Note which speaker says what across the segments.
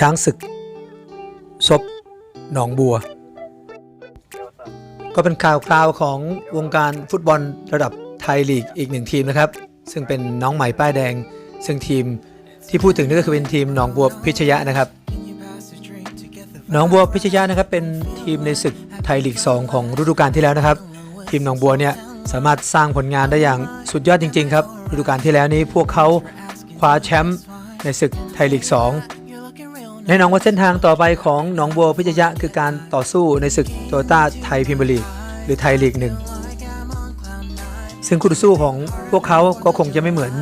Speaker 1: ช้างศึกซบหนองบัว ก็เป็นข่าวคราวของวงการฟุตบอลระดับไทยลีกอีกหนึ่งทีมนะครับ ซึ่งเป็นน้องใหม่ป้ายแดง ซึ่งทีมที่พูดถึงนี่ก็คือเป็นทีมหนองบัวพิชยะนะครับหนองบัวพิชยะนะครับเป็นทีมในศึกไทยลีก 2 ของฤดูกาลที่แล้วนะครับ ทีมหนองบัวเนี่ยสามารถสร้างผลงานได้อย่างสุดยอดจริง ๆ ครับฤดูกาลที่แล้วนี้พวกเขาคว้าแชมป์ในศึกไทยลีก 2 แน่นอนว่าเส้นทางต่อไปของหนองบัวพิชยะคือการต่อสู้ในศึกโตต้าไทยพรีเมียร์ลีกหรือไทยลีกหนึ่งซึ่งคู่ต่อสู้ของพวกเขาก็คงจะไม่เหมือน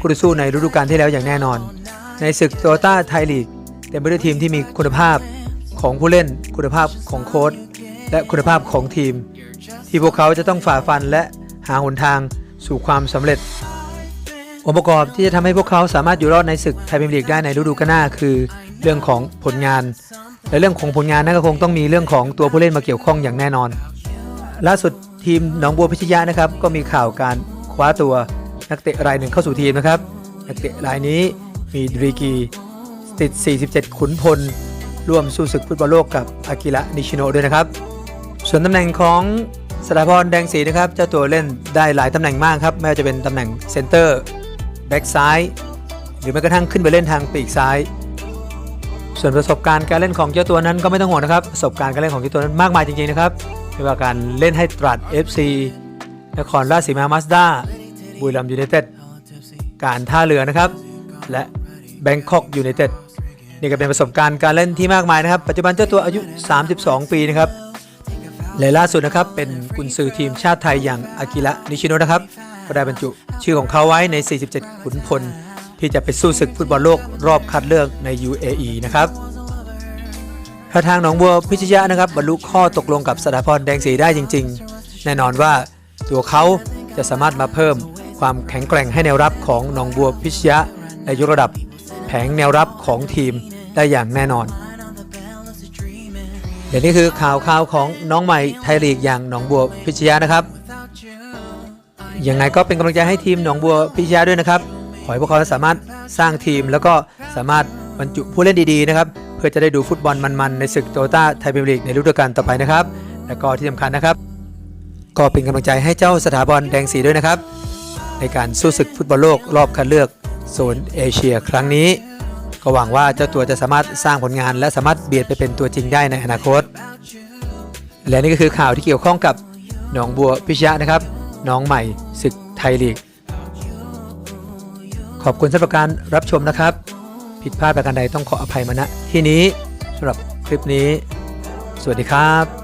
Speaker 1: คู่ต่อสู้ในฤดูกาลที่แล้วอย่างแน่นอน ในศึกโตต้าไทยลีกเต็มไปด้วยทีมที่มีคุณภาพของผู้เล่นคุณภาพของโค้ชและคุณภาพของทีม ที่พวกเขาจะต้องฝ่าฟันและหาหนทางสู่ความสำเร็จองค์ประกอบที่จะทำให้พวกเขาสามารถอยู่รอดในศึกไทยพรีเมียร์ลีกได้ในฤดูกาลหน้าคือ เรื่องของผลงาน และเรื่องของผลงานนั่นก็คงต้องมีเรื่องของตัวผู้เล่นมาเกี่ยวข้องอย่างแน่นอน ล่าสุดทีมหนองบัวพิชยะนะครับ ก็มีข่าวการคว้าตัวนักเตะรายหนึ่งเข้าสู่ทีมนะครับนักเตะรายนี้มีดรีกีติด 47 ขุนพล ร่วมสู้ศึกฟุตบอลโลกกับอากิระนิชิโนด้วยนะครับ ส่วนตำแหน่งของสถาพรแดงศรีนะครับเจ้าตัวเล่นได้หลายตำแหน่งมากครับ ไม่ว่าจะเป็นตำแหน่งเซนเตอร์แบ็กซ้าย หรือแม้กระทั่งขึ้นไปเล่นทางปีกซ้าย ส่วนประสบการณ์การเล่นของเจ้าตัวนั้นก็ไม่ต้องห่วงนะครับประสบการณ์การเล่นของเจ้าตัวนั้นมากมายจริงๆนะครับไม่ว่าการเล่นให้ตรัส FC นครราชสีมามาสด้าบุรีรัมย์ยูไนเต็ดการท่าเรือนะครับ และแบงคอกยูไนเต็ดนี่ก็เป็นประสบการณ์การเล่นที่มากมายนะครับ ปัจจุบันเจ้าตัวอายุ 32 ปีนะครับและล่าสุดนะครับเป็นกุนซือทีมชาติไทยอย่างอากิระนิชิโนะนะครับก็ได้บรรจุชื่อของเขาไว้ใน 47 ขุนพล ที่จะไปสู้ศึกฟุตบอลโลกรอบคัดเลือกใน UAE นะครับถ้าทางหนองบัวพิชยะนะครับบรรลุข้อตกลงกับสถาพรแดงสีได้จริง ๆ แน่นอนว่าตัวเขาจะสามารถมาเพิ่มความแข็งแกร่งให้แนวรับของหนองบัวพิชยะในยกระดับแผงแนวรับของทีมได้อย่างแน่นอนเดี๋ยวนี้คือข่าวข่าวของน้องใหม่ไทยลีกอย่างหนองบัวพิชยะนะครับยังไงก็เป็นกำลังใจให้ทีมหนองบัวพิชยะด้วยนะครับ อให้พวกเขาสามารถสร้างทีม แล้วก็สามารถบรรจุผู้เล่นดีๆนะครับเพื่อจะได้ดูฟุตบอลมันๆในศึกโตโยต้าไทยพรีเมียร์ลีกในฤดูกาลต่อไปนะครับ และก็ที่สำคัญนะครับ ก็เป็นกำลังใจให้เจ้าสถาบันแดงสีด้วยนะครับ ในการสู้ศึกฟุตบอลโลกรอบคัดเลือกโซนเอเชียครั้งนี้ ก็หวังว่าเจ้าตัวจะสามารถสร้างผลงาน และสามารถเบียดไปเป็นตัวจริงได้ในอนาคต และนี่ก็คือข่าวที่เกี่ยวข้องกับหนองบัวพิชยะนะครับน้องใหม่ศึกไทยลีก ขอบคุณสำหรับการรับชมนะครับ ผิดพลาดประการใดต้องขออภัยมาณที่นี้สำหรับคลิปนี้ สวัสดีครับ